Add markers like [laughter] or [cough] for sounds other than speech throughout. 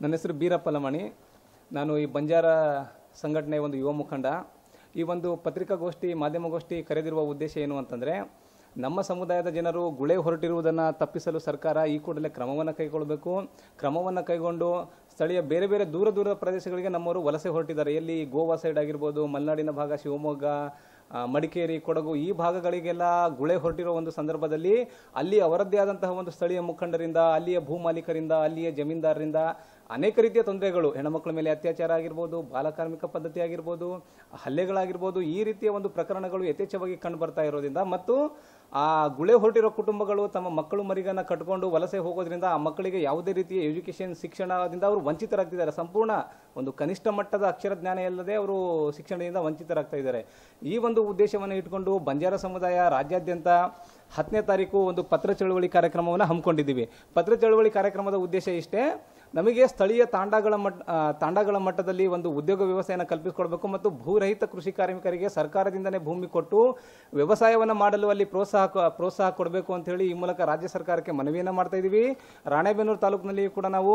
ನನ್ನ ಹೆಸರು ಬೀರಪ್ಪ ಲಮಣಿ. ನಾನು ಈ ಬಂಜಾರ ಸಂಘಟನೆಯ ಒಂದು ಯುವ ಮುಖಂಡ. ಈ ಒಂದು ಪತ್ರಿಕಾಗೋಷ್ಠಿ, ಮಾಧ್ಯಮಗೋಷ್ಠಿ ಕರೆದಿರುವ ಉದ್ದೇಶ ಏನು ಅಂತಂದರೆ, ನಮ್ಮ ಸಮುದಾಯದ ಜನರು ಗುಳೆ ಹೊರಟಿರುವುದನ್ನು ತಪ್ಪಿಸಲು ಸರ್ಕಾರ ಈ ಕೂಡಲೇ ಕ್ರಮವನ್ನು ಕೈಗೊಳ್ಳಬೇಕು ಕ್ರಮವನ್ನು ಕೈಗೊಂಡು ಸ್ಥಳೀಯ ಬೇರೆ ಬೇರೆ ದೂರ ದೂರದ ಪ್ರದೇಶಗಳಿಗೆ ನಮ್ಮವರು ವಲಸೆ ಹೊರಟಿದ್ದಾರೆ. ಎಲ್ಲಿ ಗೋವಾ ಸೈಡ್ ಆಗಿರ್ಬೋದು, ಮಲೆನಾಡಿನ ಭಾಗ ಶಿವಮೊಗ್ಗ ಮಡಿಕೇರಿ, ಕೊಡಗು ಈ ಭಾಗಗಳಿಗೆಲ್ಲ ಗುಳೆ ಹೊರಟಿರೋ ಒಂದು ಸಂದರ್ಭದಲ್ಲಿ ಅಲ್ಲಿ ಅವರದ್ದೇ ಆದಂತಹ ಒಂದು ಸ್ಥಳೀಯ ಮುಖಂಡರಿಂದ, ಅಲ್ಲಿಯ ಭೂ ಮಾಲೀಕರಿಂದ, ಅಲ್ಲಿಯ ಜಮೀನ್ದಾರರಿಂದ ಅನೇಕ ರೀತಿಯ ತೊಂದರೆಗಳು ಹೆಣ್ಣುಮಕ್ಕಳ ಮೇಲೆ ಅತ್ಯಾಚಾರ ಆಗಿರ್ಬೋದು ಬಾಲಕಾರ್ಮಿಕ ಪದ್ಧತಿ ಆಗಿರ್ಬೋದು, ಹಲ್ಲೆಗಳಾಗಿರ್ಬೋದು ಈ ರೀತಿಯ ಒಂದು ಪ್ರಕರಣಗಳು ಯಥೇಚ್ಛವಾಗಿ ಕಂಡು ಬರ್ತಾ ಇರೋದ್ರಿಂದ ಮತ್ತು ಆ ಗುಳೆ ಹೊರಟಿರೋ ಕುಟುಂಬಗಳು ತಮ್ಮ ಮಕ್ಕಳು ಮರಿಗನ್ನ ಕಟ್ಕೊಂಡು ವಲಸೆ ಹೋಗೋದ್ರಿಂದ ಆ ಮಕ್ಕಳಿಗೆ ಯಾವುದೇ ರೀತಿಯ ಎಜುಕೇಶನ್ ಶಿಕ್ಷಣದಿಂದ ಅವರು ವಂಚಿತರಾಗ್ತಿದ್ದಾರೆ. ಸಂಪೂರ್ಣ ಒಂದು ಕನಿಷ್ಠ ಮಟ್ಟದ ಅಕ್ಷರ ಜ್ಞಾನ ಇಲ್ಲದೆ ಅವರು ಶಿಕ್ಷಣದಿಂದ ವಂಚಿತರಾಗ್ತಾ ಇದ್ದಾರೆ. ಈ ಒಂದು ಉದ್ದೇಶವನ್ನು ಇಟ್ಕೊಂಡು ಬಂಜಾರ ಸಮುದಾಯ ರಾಜ್ಯಾದ್ಯಂತ ಹತ್ತನೇ ತಾರೀಕು ಒಂದು ಪತ್ರ ಚಳುವಳಿ ಕಾರ್ಯಕ್ರಮವನ್ನು ಹಮ್ಮಿಕೊಂಡಿದ್ದೀವಿ. ಪತ್ರ ಚಳುವಳಿ ಕಾರ್ಯಕ್ರಮದ ಉದ್ದೇಶ ಇಷ್ಟೇ ನಮಗೆ ಸ್ಥಳೀಯ ತಾಂಡಗಳ ಮಟ್ಟ ತಾಂಡಗಳ ಮಟ್ಟದಲ್ಲಿ ಒಂದು ಉದ್ಯೋಗ ವ್ಯವಸ್ಥೆಯನ್ನು ಕಲ್ಪಿಸಿಕೊಡಬೇಕು ಮತ್ತು ಭೂರಹಿತ ಕೃಷಿ ಕಾರ್ಮಿಕರಿಗೆ ಸರ್ಕಾರದಿಂದನೇ ಭೂಮಿ ಕೊಟ್ಟು ವ್ಯವಸಾಯವನ್ನು ಮಾಡಲು ಅಲ್ಲಿ ಪ್ರೋತ್ಸಾಹ ಪ್ರೋತ್ಸಾಹ ಕೊಡಬೇಕು ಅಂತ ಹೇಳಿ ಈ ಮೂಲಕ ರಾಜ್ಯ ಸರ್ಕಾರಕ್ಕೆ ಮನವಿಯನ್ನು ಮಾಡ್ತಾ ಇದ್ದೀವಿ. ರಾಣೆಬೆನ್ನೂರು ತಾಲೂಕಿನಲ್ಲಿ ಕೂಡ ನಾವು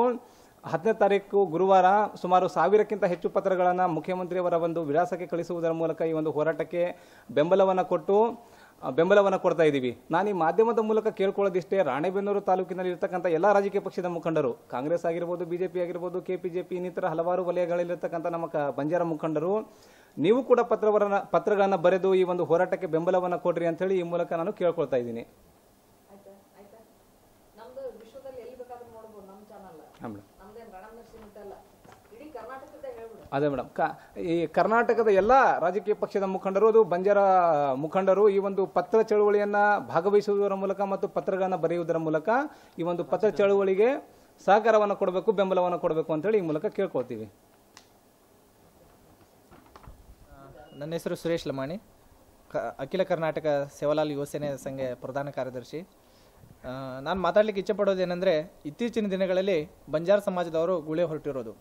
ಹತ್ತನೇ ತಾರೀಕು ಗುರುವಾರ ಸುಮಾರು ಸಾವಿರಕ್ಕಿಂತ ಹೆಚ್ಚು ಪತ್ರಗಳನ್ನು ಮುಖ್ಯಮಂತ್ರಿಯವರ ಒಂದು ವಿಳಾಸಕ್ಕೆ ಕಳಿಸುವುದರ ಮೂಲಕ ಈ ಒಂದು ಹೋರಾಟಕ್ಕೆ ಬೆಂಬಲವನ್ನು ಕೊಟ್ಟು ಬೆಂಬಲವನ್ನು ಕೊಡ್ತಾ ಇದ್ದೀವಿ ನಾನು ಈ ಮಾಧ್ಯಮದ ಮೂಲಕ ಕೇಳ್ಕೊಳ್ಳೋದಿಷ್ಟೇ ರಾಣೆಬೆನ್ನೂರು ತಾಲೂಕಿನಲ್ಲಿ ಇರ್ತಕ್ಕಂಥ ಎಲ್ಲ ರಾಜಕೀಯ ಪಕ್ಷದ ಮುಖಂಡರು ಕಾಂಗ್ರೆಸ್ ಆಗಿರ್ಬೋದು ಬಿಜೆಪಿ ಆಗಿರ್ಬೋದು ಕೆಪಿಜೆಪಿ ಇನ್ನಿತರ ಹಲವಾರು ವಲಯಗಳಲ್ಲಿರ್ತಕ್ಕಂಥ ನಮ್ಮ ಕ- ಬಂಜಾರ ಮುಖಂಡರು ನೀವು ಕೂಡ ಪತ್ರವರನ್ನ ಪತ್ರಗಳನ್ನು ಬರೆದು ಈ ಒಂದು ಹೋರಾಟಕ್ಕೆ ಬೆಂಬಲವನ್ನು ಕೊಡ್ರಿ ಅಂತ ಹೇಳಿ ಈ ಮೂಲಕ ನಾನು ಕೇಳ್ಕೊಳ್ತಾ ಇದ್ದೀನಿ. ಆಯ್ತಾ ಅದೇ ಮೇಡಮ್. ಕ ಈ ಕರ್ನಾಟಕದ ಎಲ್ಲ ರಾಜಕೀಯ ಪಕ್ಷದ ಮುಖಂಡರು ಅದು ಬಂಜಾರ ಮುಖಂಡರು ಈ ಒಂದು ಪತ್ರ ಚಳುವಳಿಯನ್ನ ಭಾಗವಹಿಸುವುದರ ಮೂಲಕ ಮತ್ತು ಪತ್ರಗಳನ್ನು ಬರೆಯುವುದರ ಮೂಲಕ ಈ ಒಂದು ಪತ್ರ ಚಳುವಳಿಗೆ ಸಹಕಾರವನ್ನು ಕೊಡಬೇಕು ಬೆಂಬಲವನ್ನು ಕೊಡಬೇಕು ಅಂತೇಳಿ ಈ ಮೂಲಕ ಕೇಳ್ಕೊಳ್ತೀವಿ. ನನ್ನ ಹೆಸರು ಸುರೇಶ್ ಲಮಾಣಿ. ಕ ಅಖಿಲ ಕರ್ನಾಟಕ ಸೇವಾಲಾಲ್ ಯುವ ಸೇನೆ ಸಂಘ ಪ್ರಧಾನ ಕಾರ್ಯದರ್ಶಿ. ನಾನು ಮಾತಾಡ್ಲಿಕ್ಕೆ ಇಚ್ಛೆಪಡೋದೇನೆಂದರೆ ಇತ್ತೀಚಿನ ದಿನಗಳಲ್ಲಿ ಬಂಜಾರ ಸಮಾಜದವರು ಗುಳೆ ಹೊರಟಿರೋದು.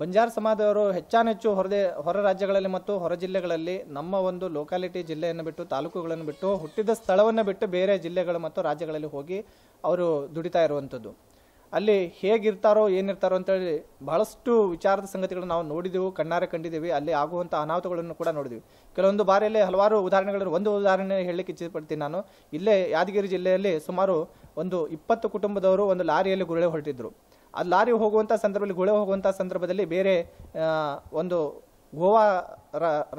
ಬಂಜಾರ ಸಮಾಜದವರು ಹೆಚ್ಚಾನೆಚ್ಚು ಹೊರದೆ, ಹೊರ ರಾಜ್ಯಗಳಲ್ಲಿ ಮತ್ತು ಹೊರ ಜಿಲ್ಲೆಗಳಲ್ಲಿ ನಮ್ಮ ಒಂದು ಲೋಕಾಲಿಟಿ ಜಿಲ್ಲೆಯನ್ನು ಬಿಟ್ಟು ತಾಲೂಕುಗಳನ್ನು ಬಿಟ್ಟು ಹುಟ್ಟಿದ ಸ್ಥಳವನ್ನು ಬಿಟ್ಟು ಬೇರೆ ಜಿಲ್ಲೆಗಳು ಮತ್ತು ರಾಜ್ಯಗಳಲ್ಲಿ ಹೋಗಿ ಅವರು ದುಡಿತಾ ಇರುವಂಥದ್ದು. ಅಲ್ಲಿ ಹೇಗಿರ್ತಾರೋ, ಏನಿರ್ತಾರೋ ಅಂತೇಳಿ ಬಹಳಷ್ಟು ವಿಚಾರದ ಸಂಗತಿಗಳನ್ನು ನಾವು ನೋಡಿದೆವು, ಕಣ್ಣಾರೆ ಕಂಡಿದ್ದೀವಿ ಅಲ್ಲಿ ಆಗುವಂಥ ಅನಾಹುತಗಳನ್ನು ಕೂಡ ನೋಡಿದ್ವಿ. ಕೆಲವೊಂದು ಬಾರಿಯಲ್ಲಿ ಹಲವಾರು ಉದಾಹರಣೆಗಳು, ಒಂದು ಉದಾಹರಣೆ ಹೇಳಲಿಕ್ಕೆ ಇಚ್ಛೆಪಡ್ತೀನಿ ನಾನು. ಇಲ್ಲೇ ಯಾದಗಿರಿ ಜಿಲ್ಲೆಯಲ್ಲಿ ಸುಮಾರು ಒಂದು ಇಪ್ಪತ್ತು ಕುಟುಂಬದವರು ಒಂದು ಲಾರಿಯಲ್ಲಿ ಗುರುಳೆ ಹೊರಟಿದ್ರು. ಆ ಲಾರಿ ಹೋಗುವಂಥ ಸಂದರ್ಭದಲ್ಲಿ, ಗುಳೆ ಹೋಗುವಂಥ ಸಂದರ್ಭದಲ್ಲಿ ಬೇರೆ ಒಂದು ಗೋವಾ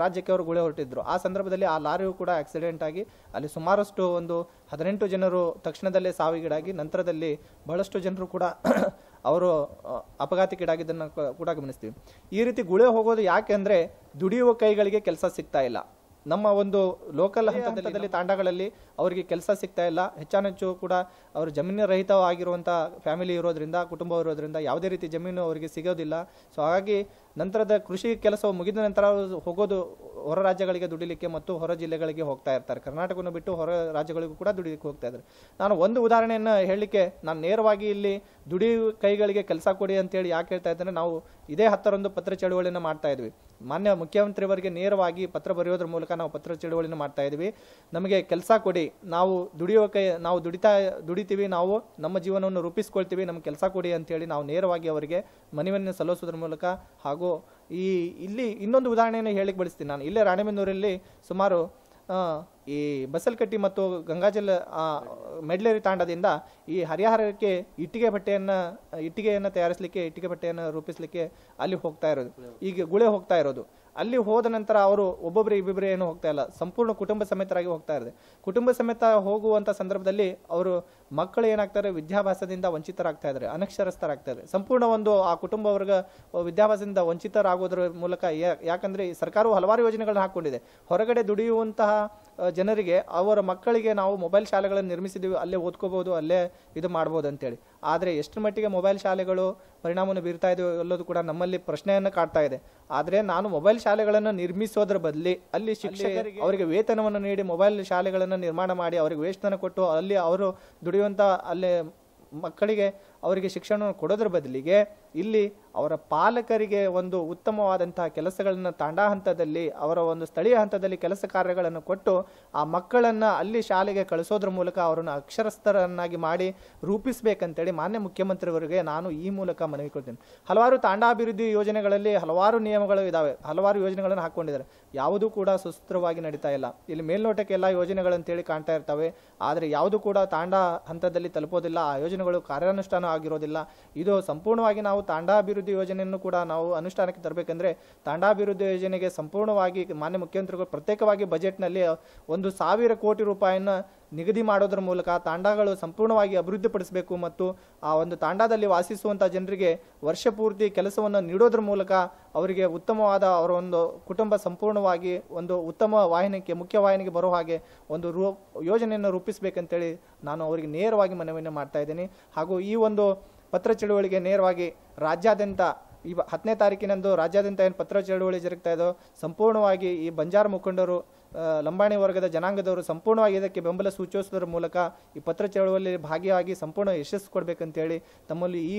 ರಾಜ್ಯಕ್ಕೆ ಅವರು ಗುಳೆ ಹೊರಟಿದ್ರು. ಆ ಸಂದರ್ಭದಲ್ಲಿ ಆ ಲಾರಿಯು ಕೂಡ ಆಕ್ಸಿಡೆಂಟ್ ಆಗಿ ಅಲ್ಲಿ ಸುಮಾರಷ್ಟು ಒಂದು ಹದಿನೆಂಟು ಜನರು ತಕ್ಷಣದಲ್ಲೇ ಸಾವಿಗೀಡಾಗಿ, ನಂತರದಲ್ಲಿ ಬಹಳಷ್ಟು ಜನರು ಕೂಡ [coughs] ಅವರು ಅಪಘಾತಕ್ಕೀಡಾಗಿದ್ದನ್ನು ಕೂಡ ಗಮನಿಸ್ತೀವಿ. ಈ ರೀತಿ ಗುಳೆ ಹೋಗೋದು ಯಾಕೆ ಅಂದರೆ ದುಡಿಯುವ ಕೈಗಳಿಗೆ ಕೆಲಸ ಸಿಗ್ತಾ ಇಲ್ಲ. ನಮ್ಮ ಒಂದು ಲೋಕಲ್ ಹಂತದಲ್ಲಿ ತಾಂಡಗಳಲ್ಲಿ ಅವರಿಗೆ ಕೆಲಸ ಸಿಗ್ತಾ ಇಲ್ಲ. ಹೆಚ್ಚಾನೆಚ್ಚು ಕೂಡ ಅವರು ಜಮೀನು ರಹಿತವಾಗಿರುವಂಥ ಫ್ಯಾಮಿಲಿ ಇರೋದ್ರಿಂದ ಕುಟುಂಬ ಇರೋದ್ರಿಂದ ಯಾವುದೇ ರೀತಿ ಜಮೀನು ಅವರಿಗೆ ಸಿಗೋದಿಲ್ಲ. ಸೊ ಹಾಗಾಗಿ ನಂತರದ ಕೃಷಿ ಕೆಲಸ ಮುಗಿದ ನಂತರ ಅವರು ಹೋಗೋದು ಹೊರ ರಾಜ್ಯಗಳಿಗೆ ದುಡಿಲಿಕ್ಕೆ ಮತ್ತು ಹೊರ ಜಿಲ್ಲೆಗಳಿಗೆ ಹೋಗ್ತಾ ಇರ್ತಾರೆ. ಕರ್ನಾಟಕವನ್ನು ಬಿಟ್ಟು ಹೊರ ರಾಜ್ಯಗಳಿಗೂ ಕೂಡ ದುಡಿಲಿಕ್ಕೆ ಹೋಗ್ತಾ ಇದ್ದಾರೆ. ನಾನು ಒಂದು ಉದಾಹರಣೆಯನ್ನು ಹೇಳಲಿಕ್ಕೆ ನಾನು ನೇರವಾಗಿ ಇಲ್ಲಿ ದುಡಿ ಕೈಗಳಿಗೆ ಕೆಲಸ ಕೊಡಿ ಅಂತೇಳಿ ಯಾಕೆ ಹೇಳ್ತಾ ಇದ್ದೇನೆ ನಾವು ಇದೇ ಹತ್ತರೊಂದು ಪತ್ರ ಚಳುವಳಿಯನ್ನು ಮಾಡ್ತಾ ಇದ್ವಿ. ಮಾನ್ಯ ಮುಖ್ಯಮಂತ್ರಿಯವರಿಗೆ ನೇರವಾಗಿ ಪತ್ರ ಬರೆಯೋದ್ರ ಮೂಲಕ ನಾವು ಪತ್ರ ಚಳುವಳಿಯನ್ನು ಮಾಡ್ತಾ ಇದ್ದೀವಿ. ನಮಗೆ ಕೆಲಸ ಕೊಡಿ. ನಾವು ದುಡಿಯೋಕೆ ನಾವು ದುಡಿತಾ, ದುಡಿತೀವಿ, ನಾವು ನಮ್ಮ ಜೀವನವನ್ನು ರೂಪಿಸ್ಕೊಳ್ತೀವಿ, ನಮ್ಗೆ ಕೆಲಸ ಕೊಡಿ ಅಂತೇಳಿ ನಾವು ನೇರವಾಗಿ ಅವರಿಗೆ ಮನವಿಯನ್ನು ಸಲ್ಲಿಸೋದ್ರ ಮೂಲಕ ಹಾಗೂ ಈ, ಇಲ್ಲಿ ಇನ್ನೊಂದು ಉದಾಹರಣೆಯನ್ನು ಹೇಳಿಕ್ ಬಳಸ್ತೀನಿ ನಾನು. ಇಲ್ಲೇ ರಾಣೆಬೆನ್ನೂರಲ್ಲಿ ಸುಮಾರು ಈ ಬಸಲ್ಕಟ್ಟಿ ಮತ್ತು ಗಂಗಾಜಲ ಮೆಡ್ಲೇರಿ ತಾಂಡದಿಂದ ಈ ಹರಿಹರಕ್ಕೆ ಇಟ್ಟಿಗೆ ಬಟ್ಟೆಯನ್ನು, ಇಟ್ಟಿಗೆಯನ್ನು ತಯಾರಿಸಲಿಕ್ಕೆ, ಇಟ್ಟಿಗೆ ಬಟ್ಟೆಯನ್ನು ರೂಪಿಸಲಿಕ್ಕೆ ಅಲ್ಲಿ ಹೋಗ್ತಾ ಇರೋದು. ಈಗ ಗುಳೆ ಹೋಗ್ತಾ ಇರೋದು. ಅಲ್ಲಿ ಹೋದ ನಂತರ ಅವರು ಒಬ್ಬೊಬ್ಬರೇ ಇಬ್ಬಿಬ್ಬರೇ ಏನು ಹೋಗ್ತಾ ಇಲ್ಲ. ಸಂಪೂರ್ಣ ಕುಟುಂಬ ಸಮೇತರಾಗಿ ಹೋಗ್ತಾ ಇದೆ ಕುಟುಂಬ ಸಮೇತ ಹೋಗುವಂಥ ಸಂದರ್ಭದಲ್ಲಿ ಅವರು ಮಕ್ಕಳು ಏನಾಗ್ತಾರೆ, ವಿದ್ಯಾಭ್ಯಾಸದಿಂದ ವಂಚಿತರಾಗ್ತಾ ಇದ್ದಾರೆ, ಅನಕ್ಷರಸ್ಥರಾಗ್ತಾ ಇದ್ದಾರೆ. ಸಂಪೂರ್ಣ ಒಂದು ಆ ಕುಟುಂಬ ವರ್ಗ ವಿದ್ಯಾಭ್ಯಾಸದಿಂದ ವಂಚಿತರಾಗೋದ್ರ ಮೂಲಕ ಯಾಕಂದರೆ ಸರ್ಕಾರವು ಹಲವಾರು ಯೋಜನೆಗಳನ್ನ ಹಾಕೊಂಡಿದೆ. ಹೊರಗಡೆ ದುಡಿಯುವಂತಹ ಜನರಿಗೆ ಅವರ ಮಕ್ಕಳಿಗೆ ನಾವು ಮೊಬೈಲ್ ಶಾಲೆಗಳನ್ನು ನಿರ್ಮಿಸಿದ್ದೀವಿ ಅಲ್ಲೇ ಓದ್ಕೋಬಹುದು, ಅಲ್ಲೇ ಇದು ಮಾಡ್ಬೋದು ಅಂತೇಳಿ. ಆದರೆ ಎಷ್ಟು ಮಟ್ಟಿಗೆ ಮೊಬೈಲ್ ಶಾಲೆಗಳು ಪರಿಣಾಮವನ್ನು ಬೀರ್ತಾ ಇದೆಯೋ ಎಲ್ಲೋದು ಕೂಡ ನಮ್ಮಲ್ಲಿ ಪ್ರಶ್ನೆಯನ್ನು ಕಾಡ್ತಾ ಇದೆ. ಆದರೆ ನಾನು ಮೊಬೈಲ್ ಶಾಲೆಗಳನ್ನು ನಿರ್ಮಿಸೋದ್ರ ಬದಲಿ ಅಲ್ಲಿ ಶಿಕ್ಷಕರಿಗೆ ಅವರಿಗೆ ವೇತನವನ್ನು ನೀಡಿ ಮೊಬೈಲ್ ಶಾಲೆಗಳನ್ನು ನಿರ್ಮಾಣ ಮಾಡಿ ಅವರಿಗೆ ವೇತನ ಕೊಟ್ಟು ಅಲ್ಲಿ ಅವರು ದುಡಿಯುವಂಥ ಅಲ್ಲಿ ಮಕ್ಕಳಿಗೆ ಅವರಿಗೆ ಶಿಕ್ಷಣವನ್ನು ಕೊಡೋದ್ರ ಬದಲಿಗೆ ಇಲ್ಲಿ ಅವರ ಪಾಲಕರಿಗೆ ಒಂದು ಉತ್ತಮವಾದಂತಹ ಕೆಲಸಗಳನ್ನು ತಾಂಡಾ ಹಂತದಲ್ಲಿ, ಅವರ ಒಂದು ಸ್ಥಳೀಯ ಹಂತದಲ್ಲಿ ಕೆಲಸ ಕಾರ್ಯಗಳನ್ನು ಕೊಟ್ಟು ಆ ಮಕ್ಕಳನ್ನು ಅಲ್ಲಿ ಶಾಲೆಗೆ ಕಳಿಸೋದ್ರ ಮೂಲಕ ಅವರನ್ನು ಅಕ್ಷರಸ್ಥರನ್ನಾಗಿ ಮಾಡಿ ರೂಪಿಸಬೇಕಂತೇಳಿ ಮಾನ್ಯ ಮುಖ್ಯಮಂತ್ರಿಯವರಿಗೆ ನಾನು ಈ ಮೂಲಕ ಮನವಿ ಕೊಡ್ತೀನಿ. ಹಲವಾರು ತಾಂಡಾಭಿವೃದ್ಧಿ ಯೋಜನೆಗಳಲ್ಲಿ ಹಲವಾರು ನಿಯಮಗಳು ಇದ್ದಾವೆ ಹಲವಾರು ಯೋಜನೆಗಳನ್ನು ಹಾಕ್ಕೊಂಡಿದ್ದಾರೆ ಯಾವುದೂ ಕೂಡ ಸುಸ್ಥಿರವಾಗಿ ನಡೀತಾ ಇಲ್ಲ. ಇಲ್ಲಿ ಮೇಲ್ನೋಟಕ್ಕೆ ಎಲ್ಲ ಯೋಜನೆಗಳಂತೇಳಿ ಕಾಣ್ತಾ ಇರ್ತವೆ. ಆದರೆ ಯಾವುದು ಕೂಡ ತಾಂಡಾ ಹಂತದಲ್ಲಿ ತಲುಪೋದಿಲ್ಲ. ಆ ಯೋಜನೆಗಳು ಕಾರ್ಯಾನುಷ್ಠಾನ ಆಗಿರೋದಿಲ್ಲ. ಇದು ಸಂಪೂರ್ಣವಾಗಿ ನಾವು ತಾಂಡಾಭಿವೃದ್ಧಿ ಯೋಜನೆಯನ್ನು ಕೂಡ ನಾವು ಅನುಷ್ಠಾನಕ್ಕೆ ತರಬೇಕಂದ್ರೆ ತಾಂಡಾಭಿವೃದ್ಧಿ ಯೋಜನೆಗೆ ಸಂಪೂರ್ಣವಾಗಿ ಮಾನ್ಯ ಮುಖ್ಯಮಂತ್ರಿಗಳು ಪ್ರತ್ಯೇಕವಾಗಿ ಬಜೆಟ್ನಲ್ಲಿ ಒಂದು ಸಾವಿರ ಕೋಟಿ ರೂಪಾಯಿನ ನಿಗದಿ ಮಾಡೋದ್ರ ಮೂಲಕ ತಾಂಡಾಗಳು ಸಂಪೂರ್ಣವಾಗಿ ಅಭಿವೃದ್ಧಿಪಡಿಸಬೇಕು ಮತ್ತು ಆ ಒಂದು ತಾಂಡಾದಲ್ಲಿ ವಾಸಿಸುವಂಥ ಜನರಿಗೆ ವರ್ಷ ಪೂರ್ತಿ ಕೆಲಸವನ್ನು ನೀಡೋದ್ರ ಮೂಲಕ ಅವರಿಗೆ ಉತ್ತಮವಾದ ಅವರ ಒಂದು ಕುಟುಂಬ ಸಂಪೂರ್ಣವಾಗಿ ಒಂದು ಉತ್ತಮ ವಾಹಿನಿಗೆ, ಮುಖ್ಯ ವಾಹಿನಿಗೆ ಬರೋ ಹಾಗೆ ಒಂದು ರೂ, ಯೋಜನೆಯನ್ನು ರೂಪಿಸಬೇಕಂತೇಳಿ ನಾನು ಅವರಿಗೆ ನೇರವಾಗಿ ಮನವಿಯನ್ನು ಮಾಡ್ತಾ ಇದ್ದೀನಿ. ಹಾಗೂ ಈ ಒಂದು ಪತ್ರ ಚಳುವಳಿಗೆ ನೇರವಾಗಿ ರಾಜ್ಯಾದ್ಯಂತ ಈ ಹತ್ತನೇ ತಾರೀಕಿನಂದು ರಾಜ್ಯಾದ್ಯಂತ ಏನು ಪತ್ರ ಚಳುವಳಿ ಜರುಗ್ತಾ ಇದೋ, ಸಂಪೂರ್ಣವಾಗಿ ಈ ಬಂಜಾರ ಮುಖಂಡರು ಲಂಬಾಣಿ ವರ್ಗದ ಜನಾಂಗದವರು ಸಂಪೂರ್ಣವಾಗಿ ಇದಕ್ಕೆ ಬೆಂಬಲ ಸೂಚಿಸುವುದರ ಮೂಲಕ ಈ ಪತ್ರ ಚಳುವಳಿಯಲ್ಲಿ ಭಾಗಿಯಾಗಿ ಸಂಪೂರ್ಣ ಯಶಸ್ಸು ಕೊಡಬೇಕಂತೇಳಿ ತಮ್ಮಲ್ಲಿ ಈ